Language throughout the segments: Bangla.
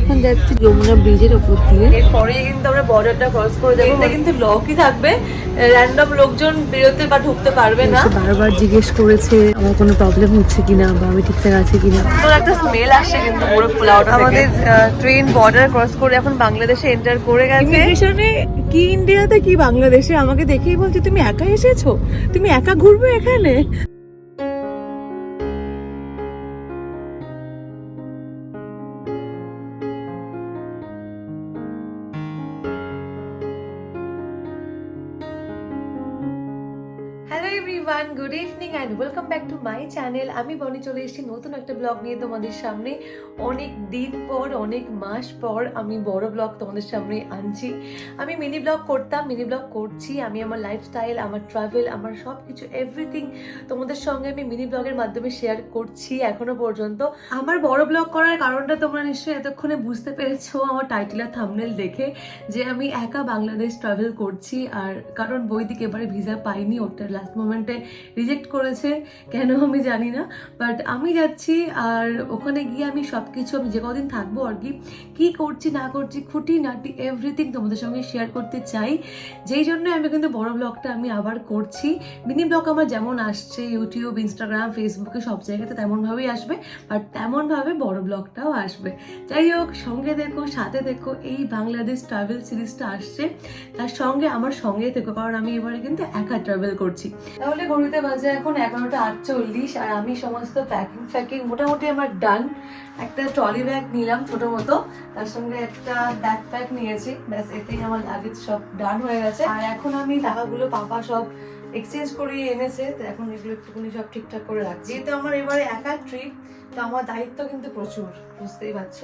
এখন যাচ্ছি যমুনা ব্রিজের ওপর দিয়ে। এরপরে কিন্তু আমরা বর্ডারটা ক্রস করে যাব এটা কিন্তু লকই থাকবে। র্যান্ডম লোকজন বেরোতে বা ঢুকতে পারবে না। বারবার জিজ্ঞেস করেছে আমার কোনো প্রবলেম হচ্ছে কিনা বা আমি ঠিকঠাক আছে কিনা? তো একটা স্মেল আসছে কিন্তু পুরো পোলাওটা আমাদের ট্রেন বর্ডার ক্রস করে এখন বাংলাদেশে এন্টার করে গেছে। ইমিগ্রেশনে কি ইন্ডিয়াতে কি বাংলাদেশে আমাকে দেখেই বলছে তুমি একা এসেছ? তুমি একা ঘুরবে এখানে? Everyone good evening and welcome back to my channel আমি বনি চলে এসেছি নতুন একটা ব্লগ নিয়ে তোমাদের সামনে। অনেক দিন পর, অনেক মাস পর আমি বড় ব্লগ তোমাদের সামনে আনছি। আমি মিনি ব্লগ করতাম মিনি ব্লগ করছি। আমি আমার লাইফস্টাইল আমার ট্রাভেল আমার সব কিছু এভরিথিং তোমাদের সঙ্গে আমি মিনি ব্লগের মাধ্যমে শেয়ার করছি এখনও পর্যন্ত। আমার বড় ব্লগ করার কারণটা তোমরা নিশ্চয়ই এতক্ষণে বুঝতে পেরেছ আমার টাইটেল আর থামনেল দেখে, যে আমি একা বাংলাদেশ ট্রাভেল করছি। আর কারণ বৈদিক এবারে ভিসা পাইনি ওটার লাস্ট মোমেন্টে রিজেক্ট করেছে, কেন আমি জানি না বাট আমি যাচ্ছি আর ওখানে গিয়ে আমি সব কিছু আমি যে কদিন থাকব আর কি কী করছি, না করছি, খুঁটি নাটি এভরিথিং তোমাদের সঙ্গে শেয়ার করতে চাই। যেই জন্য আমি কিন্তু বড় ব্লগটা আমি আবার করছি। মিনি ব্লগ আমার যেমন আসছে ইউটিউব ইনস্টাগ্রাম ফেসবুকে সব জায়গাতে তেমনভাবেই আসবে বাট তেমনভাবে বড় ব্লগটাও আসবে। যাই হোক, সঙ্গে দেখো, সাথে দেখো, এই বাংলাদেশ ট্রাভেল সিরিজটা আসছে। তার সঙ্গে, আমার সঙ্গে থেকো, কারণ আমি এবারে কিন্তু একা ট্রাভেল করছি। তাহলে ঘড়িতে বাজে এখন এগারোটা আটচল্লিশ আর আমি সমস্ত প্যাকিং ফ্যাকিং মোটামুটি আমার ডান একটা ট্রলি ব্যাগ নিলাম ছোটো মতো তার সঙ্গে একটা ব্যাগ প্যাক নিয়েছি। ব্যাস এতেই আমার লাগেজ সব ডান হয়ে গেছে। আর এখন আমি টাকাগুলো পাপা সব এক্সচেঞ্জ করিয়ে এনেছে তো এখন এগুলো একটুখানি সব ঠিকঠাক করে রাখছি। যেহেতু আমার এবারে একা ট্রিপ তো আমার দায়িত্ব কিন্তু প্রচুর বুঝতেই পারছ?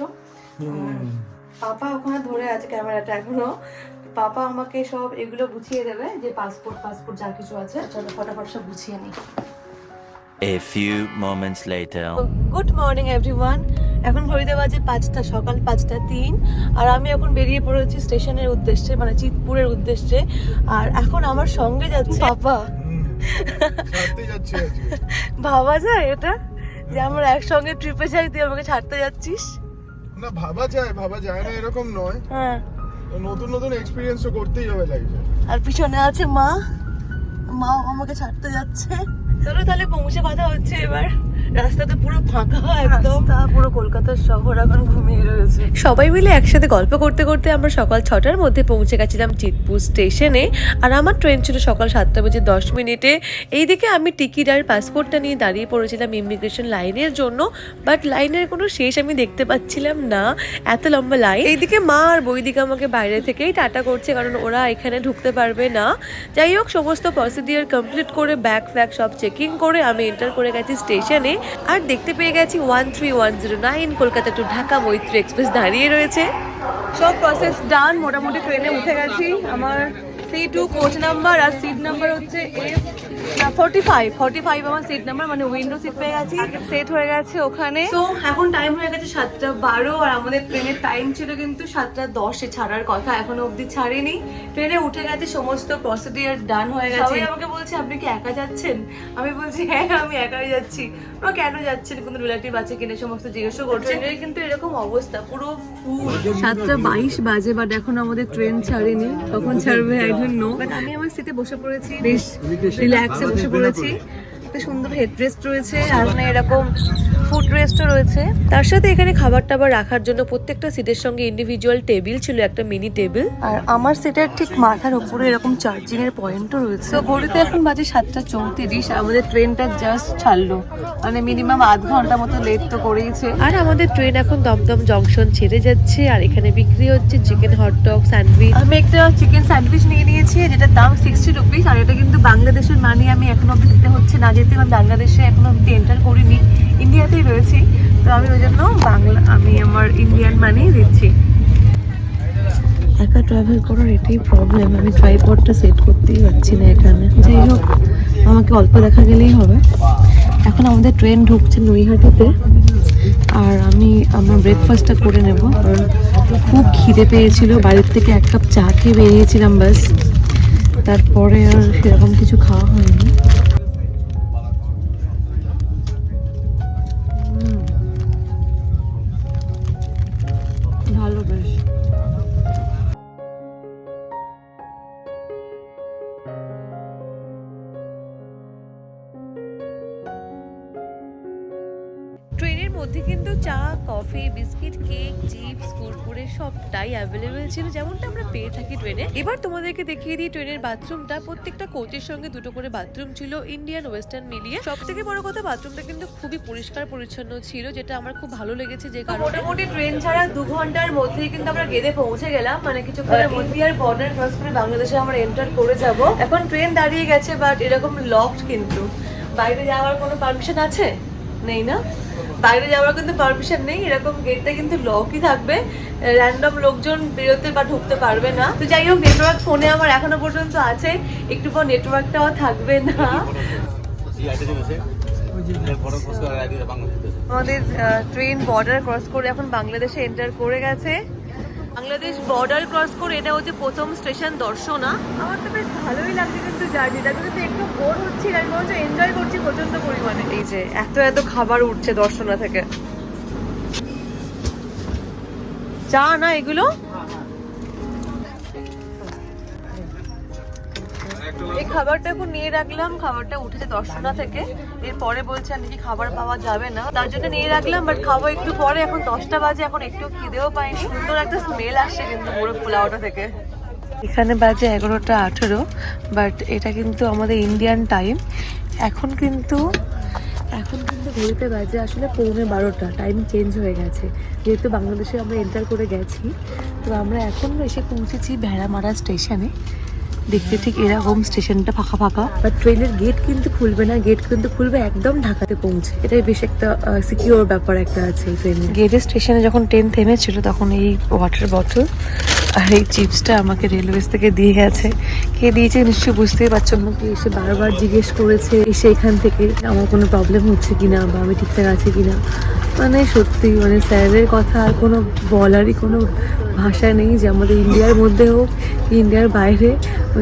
পাপা ওখানে ধরে আছে ক্যামেরাটা এখনও। পাপা আমাকে সব এগুলো গুছিয়ে দেবে যে পাসপোর্ট পাসপোর্ট যা কিছু আছে চলো ফটাফট সব গুছিয়ে নিই। A few moments later. Good morning everyone এখন ঘড়িতে বাজে পাঁচটা সকাল পাঁচটা তিন আর আমি এখন বেরিয়ে পড়েছি স্টেশনের উদ্দেশ্যে মানে চিতপুরের উদ্দেশ্যে। আর এখন আমার সঙ্গে যাচ্ছে পাপা ভাবা যায় এটা? যে আমরা একসঙ্গে ট্রিপে যাই তুই আমাকে ছাড়তে যাচ্ছিস? না ভাবা যায় ভাবা যায় না এরকম নয়। হ্যাঁ। নতুন নতুন এক্সপিরিয়েন্স তো করতেই হবে লাইফে আর পিছনে আছে মা। মা আমাকে ছাড়তে যাচ্ছে। চলো তাহলে পৌঁছে কথা হচ্ছে এবার। রাস্তা তো পুরো ফাঁকা একদম। পুরো কলকাতার শহর এখন ঘুমিয়ে রয়েছে। সবাই মিলে একসাথে গল্প করতে করতে আমরা সকাল ছটার মধ্যে পৌঁছে গেছিলাম চিতপুর স্টেশনে। আর আমার ট্রেন ছিল সকাল সাতটা বেজে দশ মিনিটে। এইদিকে আমি টিকিট আর পাসপোর্টটা নিয়ে দাঁড়িয়ে পড়েছিলাম ইমিগ্রেশন লাইনের জন্য। বাট লাইনের কোনো শেষ আমি দেখতে পাচ্ছিলাম না। এত লম্বা লাইন। এইদিকে মা আর বইদিকে আমাকে বাইরে থেকেই টাটা করছে কারণ ওরা এখানে ঢুকতে পারবে না। যাই হোক সমস্ত প্রসিডিওর কমপ্লিট করে ব্যাগ ফ্যাগ সব চেকিং করে আমি এন্টার করে গেছি স্টেশনে। আর দেখতে পেয়ে গেছি one three one zero nine Kolkata to Dhaka Maitree Express, দাঁড়িয়ে রয়েছে। সব প্রসেস ডান মোটামুটি ট্রেনে উঠে গেছি। আমার সি টু কোচ নাম্বার আর সিট নাম্বার হচ্ছে F forty five forty five আমার সিট নাম্বার মানে উইন্ডো সিট পেয়ে গেছি সেট হয়ে গেছে ওখানে। তো এখন টাইম হয়ে গেছে সাতটা বারো আর আমাদের ট্রেনের টাইম ছিল কিন্তু সাতটা দশে ছাড়ার কথা এখনও অবধি ছাড়েনি। ট্রেনে উঠে গেছে সমস্ত প্রসিডিয়ার ডান হয়ে গেছে। আমাকে বলছে আপনি কি একা যাচ্ছেন? আমি বলছি হ্যাঁ আমি একাই যাচ্ছি। ওরা কেন যাচ্ছেন? কোনো রিলেটিভ আছে কিনা? সমস্ত জিজ্ঞাসা করছে। ট্রেনের কিন্তু এরকম অবস্থা পুরো ফুল সাতটা বাইশ বাজে বাট এখন আমাদের ট্রেন ছাড়েনি। কখন ছাড়বে ডোন্ট বাট আমি আমার সিটে বসে পড়েছি। বেশ রিল্যাক্সে বসে পড়েছি। একটা সুন্দর হেডরেস্ট রয়েছে। আর এরকম ফুড রেস্টও রয়েছে। তার সাথে এখানে খাবার টাবার রাখার জন্য প্রত্যেকটা সিটের সঙ্গে ইন্ডিভিজুয়াল টেবিল ছিল একটা মিনি টেবিল আর আমার সিটের ঠিক মাথার উপরে এরকম চার্জিং এর পয়েন্টও রয়েছে। তো ঘড়িতে এখন বাজে সাতটা চৌত্রিশ আমাদের ট্রেনটা জাস্ট ছাড়লো। মানে মিনিমাম আধ ঘণ্টা মতো লেট তো করেইছে। আর আমাদের ট্রেন এখন দমদম জংশন ছেড়ে যাচ্ছে আর এখানে বিক্রি হচ্ছে চিকেন হটডগ স্যান্ডউইচ আমি একটা চিকেন স্যান্ডউইচ নিয়ে নিয়েছি যেটার দাম সিক্সটি রুপিস আর এটা কিন্তু বাংলাদেশের মানি আমি এখনও অব্দি দিতে হচ্ছে না যেতে আমি বাংলাদেশে এখনও অব্দি এন্টার করিনি। ইন্ডিয়াতেই রয়েছি। তো আমি ওই জন্য বাংলা আমি আমার ইন্ডিয়ান মানি দিচ্ছি। একা ট্রাভেল করার এটাই প্রবলেম আমি ট্রাইপডটা সেট করতেই পারছি না এখানে। যাই হোক, আমাকে অল্প দেখা গেলেই হবে। এখন আমাদের ট্রেন ঢুকছে নৈহাটিতে। আর আমি আমার ব্রেকফাস্টটা করে নেব। কারণ খুব খিদে পেয়েছিল। বাড়ির থেকে এক কাপ চা খেয়ে বেরিয়েছিলাম, ব্যাস। তারপরে আর সেরকম কিছু খাওয়া হয়নি। চিপস কুরকুরে সবটাই অ্যাভেলেবেল ছিল যেমনটা আমরা পেয়ে থাকি ট্রেনে এবার তোমাদেরকে দেখিয়ে দিই ট্রেনের বাথরুমটা প্রত্যেকটা কোচের সঙ্গে দুটো করে বাথরুম ছিল ইন্ডিয়ান ওয়েস্টার্ন মিলিয়ে। সব থেকে বড় কথা বাথরুমটা কিন্তু খুবই পরিষ্কার পরিচ্ছন্ন ছিল যেটা আমার খুব ভালো লেগেছে যে কারণে। মোটামুটি ট্রেন ছাড়া দু ঘণ্টার মধ্যেই কিন্তু আমরা গেদে পৌঁছে গেলাম। মানে কিছুক্ষণের মধ্যেই আর বর্ডার ক্রস করে বাংলাদেশে আমরা এন্টার করে যাব। এখন ট্রেন দাঁড়িয়ে গেছে বাট এরকম লকড কিন্তু। বাইরে যাওয়ার কোনো পারমিশন আছে? নেই না? বাইরে যাওয়ার কিন্তু পারমিশন নেই, এরকম গেটটা কিন্তু লকই থাকবে। র্যান্ডম লোকজন বেরোতে বা ঢুকতে পারবে না। তো যাই হোক নেটওয়ার্ক ফোনে আমার এখনও পর্যন্ত আছে। একটু পর নেটওয়ার্কটাও থাকবে না। আমাদের ট্রেন বর্ডার ক্রস করে এখন বাংলাদেশে এন্টার করে গেছে। বাংলাদেশ বর্ডার ক্রস করে এটা হচ্ছে প্রথম স্টেশন দর্শনা। আমার তো বেশ ভালোই লাগছে কিন্তু জার্নিটা কিন্তু বোর হচ্ছি আমি বরঞ্চ এনজয় করছি প্রচণ্ড পরিমাণে। এই যে, এত এত খাবার উঠছে দর্শনা থেকে। চা না এগুলো? এই খাবারটা এখন নিয়ে রাখলাম, খাবারটা উঠেছে দর্শনা থেকে। এরপরে বলছে নাকি খাবার পাওয়া যাবে না। তার জন্য নিয়ে রাখলাম বাট খাব একটু পরে। এখন দশটা বাজে, এখন একটু খিদেও পাইনি। সুন্দর একটা স্মেল আসছে কিন্তু মোরগ পোলাওটা থেকে। এখানে বাজে এগারোটা আঠেরো বাট এটা কিন্তু আমাদের ইন্ডিয়ান টাইম এখন কিন্তু এখন কিন্তু ঘড়িতে বাজে আসলে পৌনে বারোটা টাইম চেঞ্জ হয়ে গেছে। যেহেতু বাংলাদেশে আমরা এন্টার করে গেছি, তো আমরা এখন এসে পৌঁছেছি ভেড়ামারা স্টেশনে দেখতে ঠিক এরকম স্টেশনটা ফাঁকা ফাঁকা। বাট ট্রেনের গেট কিন্তু খুলবে না গেট কিন্তু খুলবে একদম ঢাকাতে পৌঁছে। এটাই বেশ একটা সিকিউর ব্যাপার একটা আছে এই ট্রেনে গেটের স্টেশনে যখন ট্রেন থেমেছিল, তখন এই ওয়াটার বটল আর এই চিপসটা আমাকে রেলওয়েজ থেকে দিয়ে গেছে। কে দিয়েছে নিশ্চয়ই বুঝতেই পারছ আমাকে এসে বারবার জিজ্ঞেস করেছে, এসে এখান থেকে আমার কোনো প্রবলেম হচ্ছে কিনা বা আমি ঠিকঠাক আছে কিনা। মানে সত্যি মানে স্যারের কথা আর কোনো বলারই কোনো ভাষা নেই যে আমাদের ইন্ডিয়ার মধ্যে হোক ইন্ডিয়ার বাইরে।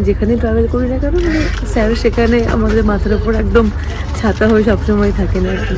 যেখানে ট্রাভেল করি না কেন মানে স্যার সেখানে আমাদের মাথার উপর একদম ছাতা হয়ে সবসময় থাকেন আর কি।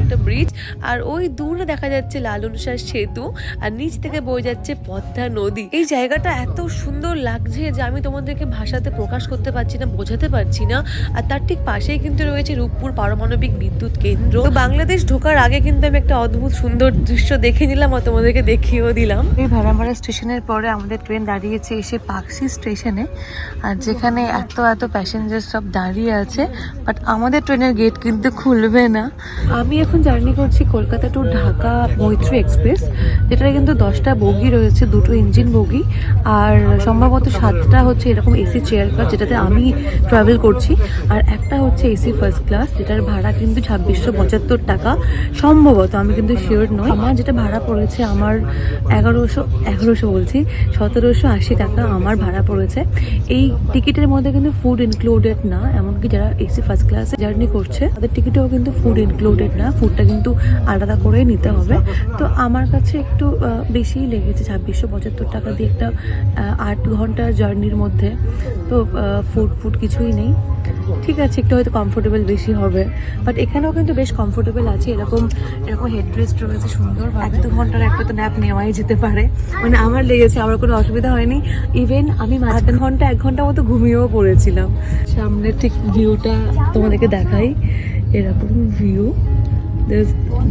একটা ব্রিজ আর ওই দূরে দেখা যাচ্ছে লালনসার সেতু আর নিচ থেকে বয়ে যাচ্ছে পদ্মা নদী। এই জায়গাটা এত সুন্দর লাগছে যে আমি তোমাদেরকে ভাষাতে প্রকাশ করতে পারছি না বোঝাতে পারছি না আর তার ঠিক পাশেই কিন্তু রয়েছে রূপপুর পারমাণবিক বিদ্যুৎ কেন্দ্র। তো বাংলাদেশ ঢোকার আগে কিন্তু আমি একটা অদ্ভুত সুন্দর দৃশ্য দেখে নিলাম আর তোমাদেরকে দেখিয়েও দিলাম। এই ভেড়ামারা স্টেশনের পরে আমাদের ট্রেন দাঁড়িয়েছে এসে পাকশি স্টেশনে আর যেখানে এত এত প্যাসেঞ্জার সব দাঁড়িয়ে আছে বাট আমাদের ট্রেনের গেট কিন্তু খুলবে না। আমি এখন জার্নি করছি কলকাতা টু ঢাকা মৈত্রী এক্সপ্রেস, যেটাতে কিন্তু দশটা বগি রয়েছে, দুটো ইঞ্জিন বগি, আর সম্ভবত সাতটা হচ্ছে এরকম এসি চেয়ার কার যেটাতে আমি ট্রাভেল করছি, আর একটা হচ্ছে এসি ফার্স্ট ক্লাস যেটার ভাড়া কিন্তু ছাব্বিশশো পঁচাত্তর টাকা। সম্ভবত আমি কিন্তু শিওর নই। আমার যেটা ভাড়া পড়েছে, আমার এগারোশো এগারোশো বলছি, সতেরোশো আশি টাকা আমার ভাড়া পড়েছে। এই টিকিটের মধ্যে কিন্তু ফুড ইনক্লুডেড না, এমনকি যারা এসি ফার্স্ট ক্লাসে জার্নি করছে, তাদের টিকিটেও কিন্তু ফুড ইনক্লুডেড না। ফুডটা কিন্তু আলাদা করে নিতে হবে। তো আমার কাছে একটু বেশিই লেগেছে ছাব্বিশশো পঁচাত্তর টাকা দিয়ে একটা আট ঘণ্টার জার্নির মধ্যে। তো ফুড ফুড কিছুই নেই। ঠিক আছে, একটু হয়তো কমফোর্টেবল বেশি হবে। বাট এখানেও কিন্তু বেশ কমফোর্টেবল আছে। এরকম এরকম হেডরেস্ট রয়েছে, সুন্দর এক দু ঘণ্টার একটা তো ন্যাপ নেওয়াই যেতে পারে। মানে আমার লেগেছে, আমার কোনো অসুবিধা হয়নি। ইভেন আমি আধ ঘণ্টা, এক ঘণ্টা মতো ঘুমিয়েও পড়েছিলাম। সামনের ঠিক ভিউটা তোমাদেরকে দেখাই। এরকম ভিউ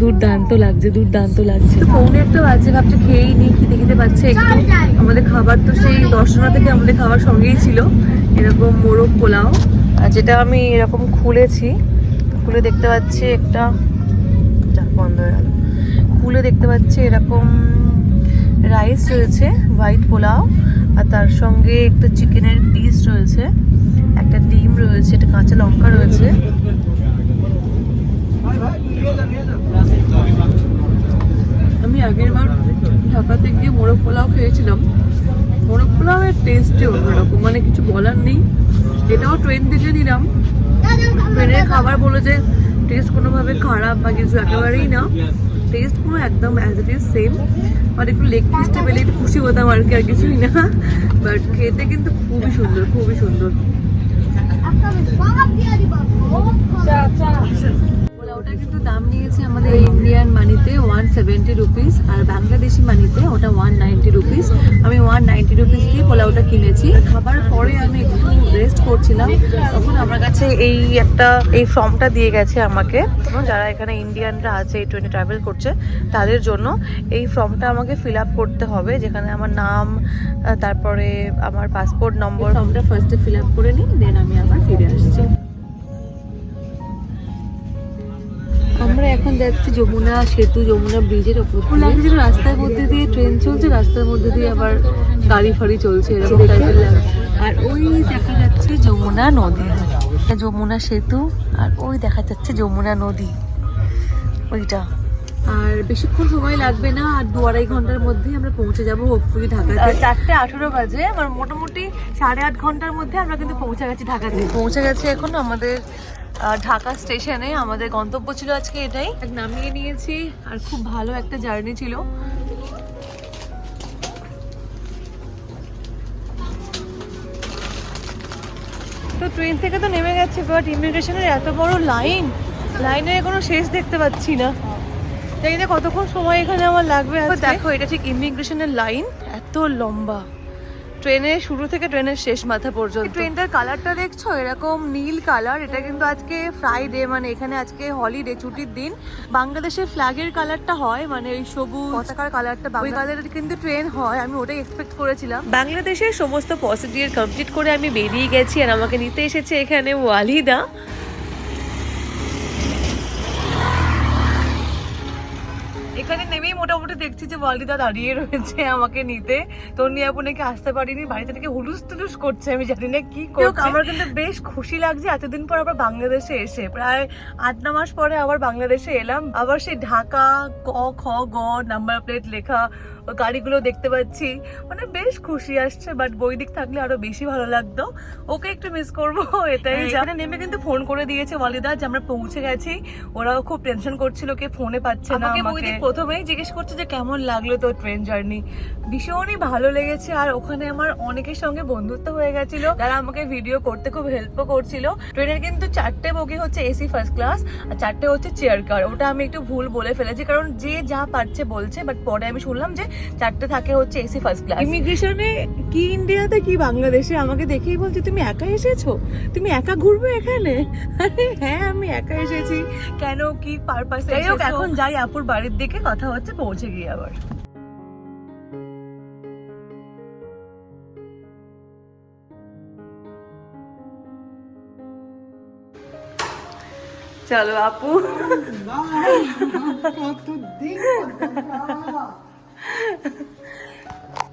দুর্দান্ত লাগছে দুর্দান্ত লাগছে। পৌনে একটা বাজে ভাবছে খেয়েই নিই খেতে খেতে পাচ্ছে একটু। আমাদের খাবার তো সেই দর্শনা থেকে আমাদের খাবার সঙ্গেই ছিল। এরকম মোরগ পোলাও আর যেটা আমি এরকম খুলেছি খুলে দেখতে পাচ্ছি একটা যাক, বন্ধ হয়ে গেল। খুলে দেখতে পাচ্ছি এরকম রাইস রয়েছে হোয়াইট পোলাও আর তার সঙ্গে একটা চিকেনের পিস রয়েছে একটা ডিম রয়েছে একটা কাঁচা লঙ্কা রয়েছে। আমি আগের বার ঢাকাতে গিয়ে মোরগ পোলাও খেয়েছিলাম। মোরগ পোলাওয়ের টেস্টে অন্যরকম মানে কিছু বলার নেই। এটাও ট্রেন থেকে নিলাম ট্রেনের খাবার বলে যে টেস্ট কোনোভাবে খারাপ বা কিছু একেবারেই না। টেস্ট পুরো একদম অ্যাজ ইট ইজ সেম আর একটু লেগ পিসটা পেলে একটু খুশি হতাম আর কি, আর কিছুই না। বাট খেতে কিন্তু খুবই সুন্দর খুবই সুন্দর। ওটা কিন্তু দাম নিয়েছে আমাদের ইন্ডিয়ান মানিতে ওয়ান সেভেন্টি রুপিস আর বাংলাদেশি মানিতে ওটা ওয়ান নাইনটি রুপিস আমি ওয়ান নাইনটি রুপিস দিয়ে পোলাওটা কিনেছি। খাবার পরে আমি একটু রেস্ট করছিলাম। তখন আমার কাছে এই একটা এই ফর্মটা দিয়ে গেছে আমাকে। যারা এখানে ইন্ডিয়ানরা আছে এই ট্রেনে ট্রাভেল করছে তাদের জন্য এই ফর্মটা আমাকে ফিল আপ করতে হবে যেখানে আমার নাম তারপরে আমার পাসপোর্ট নম্বর ফর্মটা ফার্স্টে ফিল আপ করে নিই দেন আমি আবার ফিরে আসছি। এখন যাচ্ছি যমুনা সেতু যমুনা ব্রিজের ওপর। লাগছে যে রাস্তার মধ্যে দিয়ে ট্রেন চলছে রাস্তার মধ্যে দিয়ে আবার গাড়ি ফাড়ি চলছে এরকম টাইপের আর ওই দেখা যাচ্ছে যমুনা নদী। যমুনা সেতু আর ওই দেখা যাচ্ছে যমুনা নদী। ওইটা। আর বেশিক্ষণ সময় লাগবে না আর দু আড়াই ঘণ্টার মধ্যেই আমরা পৌঁছে যাব হোপফুলি ঢাকাতে। চারটে আঠেরো বাজে আমার মোটামুটি সাড়ে আট ঘণ্টার মধ্যে আমরা কিন্তু পৌঁছে গেছি ঢাকাতে। পৌঁছে গেছি এখন আমাদের ঢাকা স্টেশনে আমাদের গন্তব্য ছিল আজকে এটাই। নামিয়ে নিয়েছি আর খুব ভালো একটা জার্নি ছিল। তো ট্রেন থেকে তো নেমে গেছে বাট ইমিগ্রেশনের এত বড় লাইন লাইনের কোনো শেষ দেখতে পাচ্ছি না। জানি না কতক্ষণ সময় এখানে আমার লাগবে। দেখো এটা ঠিক ইমিগ্রেশনের লাইন এত লম্বা। ট্রেনের শুরু থেকে ট্রেনের শেষ মাথা পর্যন্ত। ট্রেনটার কালারটা দেখছ? এরকম নীল কালার। এটা কিন্তু আজকে ফ্রাইডে মানে এখানে আজকে হলিডে ছুটির দিন। বাংলাদেশের ফ্ল্যাগের কালারটা হয় মানে ওই সবুজ পতাকার কালারটা ওই কালারের কিন্তু ট্রেন হয় আমি ওটাই এক্সপেক্ট করেছিলাম। বাংলাদেশের সমস্ত প্রসিডিওর কমপ্লিট করে আমি বেরিয়ে গেছি আর আমাকে নিতে এসেছে এখানে ওয়ালিদা। এখানে নেমেই মোটামুটি দেখছি যে ওয়ালিদা দাঁড়িয়ে রয়েছে আমাকে নিতে। তন্নি আপু নাকি আসতে পারিনি বাড়িতে থেকে হুলুস তুলুস করছে আমি জানি না কি করছে। আমার কিন্তু বেশ খুশি লাগছে এতদিন পর আবার বাংলাদেশে এসে প্রায় আট ন মাস পরে আবার বাংলাদেশে এলাম। আবার সেই ঢাকা ক খ গ নাম্বার প্লেট লেখা গাড়িগুলো দেখতে পাচ্ছি। মানে বেশ খুশি আসছে বাট বৈদিক থাকলে আরও বেশি ভালো লাগতো। ওকে একটু মিস করব এটাই এখানে নেমে কিন্তু ফোন করে দিয়েছে ওয়ালিদা যে আমরা পৌঁছে গেছি। ওরাও খুব টেনশন করছিল কে ফোনে পাচ্ছে না আমাকে বৈদিক প্রথমেই জিজ্ঞেস করছে যে কেমন লাগল তোর ট্রেন জার্নি ভীষণই ভালো লেগেছে আর ওখানে আমার অনেকের সঙ্গে বন্ধুত্ব হয়ে গেছিল। যারা আমাকে ভিডিও করতে খুব হেল্পও করছিল। ট্রেনের কিন্তু চারটে বগি হচ্ছে এসি ফার্স্ট ক্লাস আর চারটে হচ্ছে চেয়ার কার ওটা আমি একটু ভুল বলে ফেলেছি কারণ যে যা পারছে বলছে বাট পরে আমি শুনলাম যে চারটে থাকে হচ্ছে এসি ফার্স্ট ক্লাস ইমিগ্রেশনে কি ইন্ডিয়াতে কি বাংলাদেশে আমাকে দেখেই বলছে তুমি একা এসেছ? তুমি একা ঘুরবে এখানে? আরে হ্যাঁ আমি একা এসেছি। কেন কি পারপাসে যাই হোক এখন যাই আপুর বাড়ির দিকে কথা হচ্ছে পৌঁছে গিয়ে আবার। চলো আপু।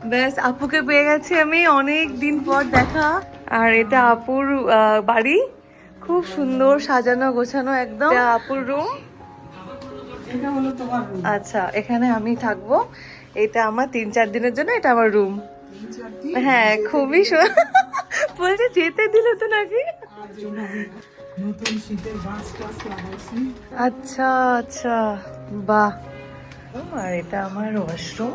ব্যাস আপুকে পেয়ে গেছি আমি অনেক দিন পর দেখা। আর এটা আপুর বাড়ি। খুব সুন্দর সাজানো গোছানো একদম। আপুর রুম আচ্ছা এখানে আমি থাকব। এটা আমার তিন চার দিনের জন্য এটা আমার রুম হ্যাঁ খুবই বলছে যেতে দিলে তো নাকি? আচ্ছা আচ্ছা। বাহ। আর এটা আমার ওয়াশরুম।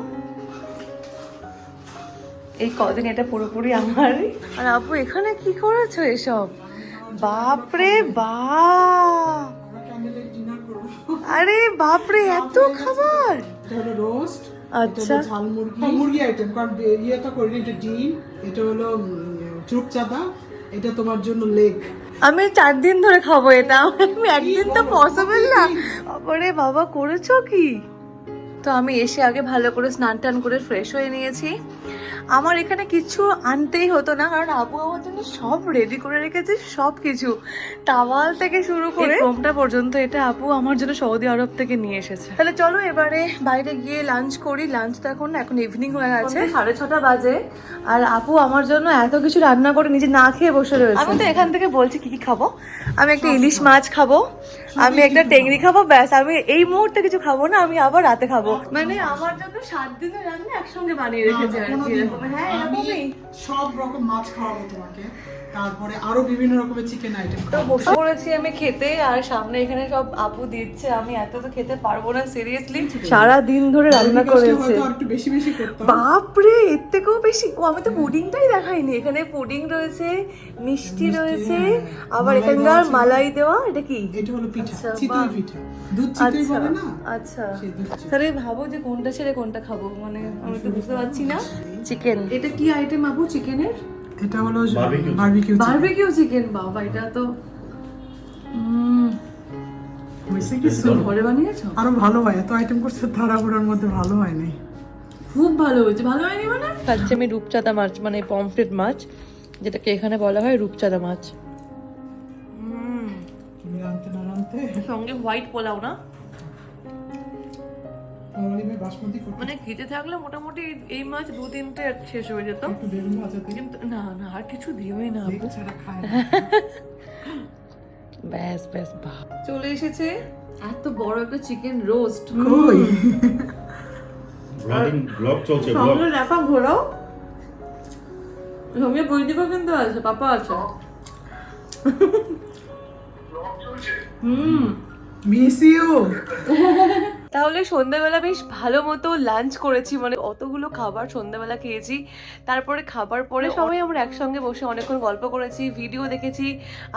এই কদিন এটা পুরোপুরি আমার। আর আপু এখানে কি করেছ এসব? বাপরে বাপ করব আরে বাপরে এত খাবার। রোস্ট আচ্ছা। ঝাল মুরগি। মুরগি আইটেম কারণ বে- ইয়ে তো করিনি এটা ডিম এটা হলো চুপ চাপা এটা তোমার জন্য লেগ। আমি চার দিন ধরে খাব এটা। আমি একদিন তো পসিবল না। বাবারে বাবা করেছ কি? তো আমি এসে আগে ভালো করে স্নান টান করে ফ্রেশ হয়ে নিয়েছি। আমার এখানে কিছু আনতেই হতো না কারণ আবু আমার জন্য সব রেডি করে রেখেছে সব কিছু টাওয়াল থেকে শুরু করে ক্রমটা পর্যন্ত এটা আপু আমার জন্য সৌদি আরব থেকে নিয়ে এসেছে। তাহলে চলো এবারে বাইরে গিয়ে লাঞ্চ করি। লাঞ্চ তো এখন এখন ইভিনিং হয়ে গেছে। সাড়ে ছটা বাজে। আর আপু আমার জন্য এত কিছু রান্না করে নিজে না খেয়ে বসে রয়েছে। আমি তো এখান থেকে বলছি কি কি খাব? আমি একটা ইলিশ মাছ খাব আমি একটা টেংরি খাব? ব্যাস। আমি এই মুহূর্তে কিছু খাব না আমি আবার রাতে খাব। মানে আমার জন্য সাত দিনের রান্না একসঙ্গে বানিয়ে রেখেছে আর কি। এরকম হ্যাঁ এরকমই সব রকম মাছ খাওয়াবো তোমাকে। তারপরে আরও বিভিন্ন রকমের চিকেন আইটেম তো বসে পড়েছি আমি খেতে আর সামনে এখানে সব আপু দিচ্ছে আমি এত তো খেতে পারব না সিরিয়াসলি সারা দিন ধরে রান্না করেছে। একটু বেশি বেশি করতাম বাপরে এর থেকেও বেশি। ও আমি তো পুডিংটাই দেখাইনি। এখানে পুডিং রয়েছে মিষ্টি রয়েছে হ্যাঁ। আবার এখানকার মালাই দেওয়া এটা কি? এটা হলো পিঠা আচ্ছা, চিতই পিঠা। দুধ চিতই আচ্ছা বলে না? আচ্ছা। তাহলে ভাবো যে কোনটা ছেড়ে কোনটা খাব মানে আমি তো বুঝতে পারছি না। চিকেন এটা কি আইটেম আপু চিকেনের এটা হলো বারবিকিউ বারবিকিউ চিকেন বাবা এটা তো উম, হয়েছে কিছু ঘরে বানিয়েছো? আরও ভালো হয় এত আইটেম করছে তাড়াহুড়োর মধ্যে ভালো হয় নাই খুব ভালো হয়েছে। ভালো হয়নি মানে? খাচ্ছি আমি রূপচাঁদা মাছ মানে পমফ্রেট মাছ যেটাকে এখানে বলা হয় রূপচাঁদা মাছ। সঙ্গে হোয়াইট পোলাও না? মানে খেতে থাকলে মোটামুটি এই মাছ দু তিনটে শেষ হয়ে যেত। কিন্তু না না আর কিছু দিওই না। ব্যাস ব্যাস বাহ। চলে এসেছে এত বড় একটা চিকেন রোস্ট কই? ব্লগিং ব্লগ চলছে ব্লগ দেখা ঘোরাও। সঙ্গে বৈদিকও কিন্তু আছে পাপা আছে। হুম। Miss you. তাহলে সন্ধ্যাবেলা বেশ ভালো মতো লাঞ্চ করেছি। মানে অতগুলো খাবার সন্ধ্যাবেলা খেয়েছি। তারপরে খাবার পরে সবাই আমরা একসঙ্গে বসে অনেকক্ষণ গল্প করেছি ভিডিও দেখেছি।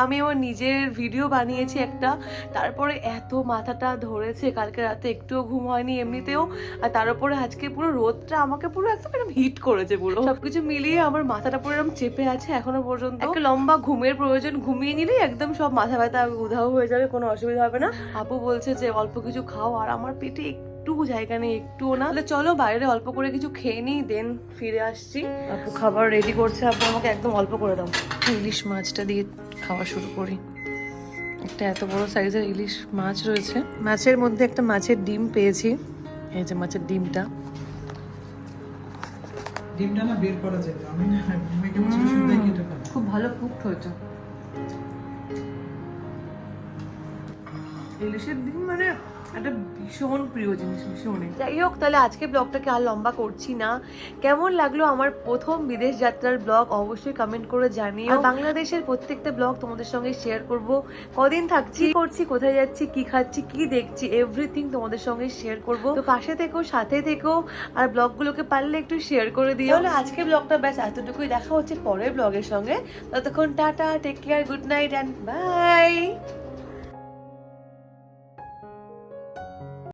আমি আমার নিজের ভিডিও বানিয়েছি একটা। তারপরে এত মাথাটা ধরেছে কালকে রাতে একটুও ঘুম হয়নি এমনিতেও। আর তার উপরে আজকে পুরো রোদটা আমাকে পুরো একদম এরকম হিট করেছে পুরো। সবকিছু মিলিয়ে আমার মাথাটা পুরো এরকম চেপে আছে এখনও পর্যন্ত। একটা লম্বা ঘুমের প্রয়োজন ঘুমিয়ে নিলেই একদম সব মাথা ব্যথা উধাও হয়ে যাবে কোনো অসুবিধা হবে না। আপু বলছে যে অল্প কিছু খাও আর আমার পেটে একটু জায়গা নেই একটুও না। তাহলে চলো বাইরে অল্প করে কিছু খেয়ে নিই দেন ফিরে আসছি। আপু খাবার রেডি করছে আপু আমাকে একদম অল্প করে দাও। ইলিশ মাছটা দিয়ে খাওয়া শুরু করি। একটা এত বড় সাইজের ইলিশ মাছ রয়েছে। মাছের মধ্যে একটা মাছের ডিম পেয়েছি। এই যে মাছের ডিমটা। ডিমটা না বের করা যেত আমি না খুব ভালো কুকড হয়েছে। ইলিশের ডিম মানে একটা ভীষণ প্রিয় জিনিস ভীষণই যাই হোক তাহলে আজকে ব্লগটাকে আর লম্বা করছি না? কেমন লাগল আমার প্রথম বিদেশ যাত্রার ব্লগ অবশ্যই কমেন্ট করে জানিও। বাংলাদেশের প্রত্যেকটা ব্লগ তোমাদের সঙ্গে শেয়ার করব। কদিন থাকছি করছি কোথায় যাচ্ছি কি খাচ্ছি কি দেখছি এভরিথিং তোমাদের সঙ্গে শেয়ার করব। তো পাশে থেকো সাথে থেকো আর ব্লগগুলোকে পারলে একটু শেয়ার করে দিও। তাহলে আজকে ব্লগটা ব্যাস এতটুকুই। দেখা হচ্ছে পরের ব্লগের সঙ্গে। ততক্ষণ tata take care good night and bye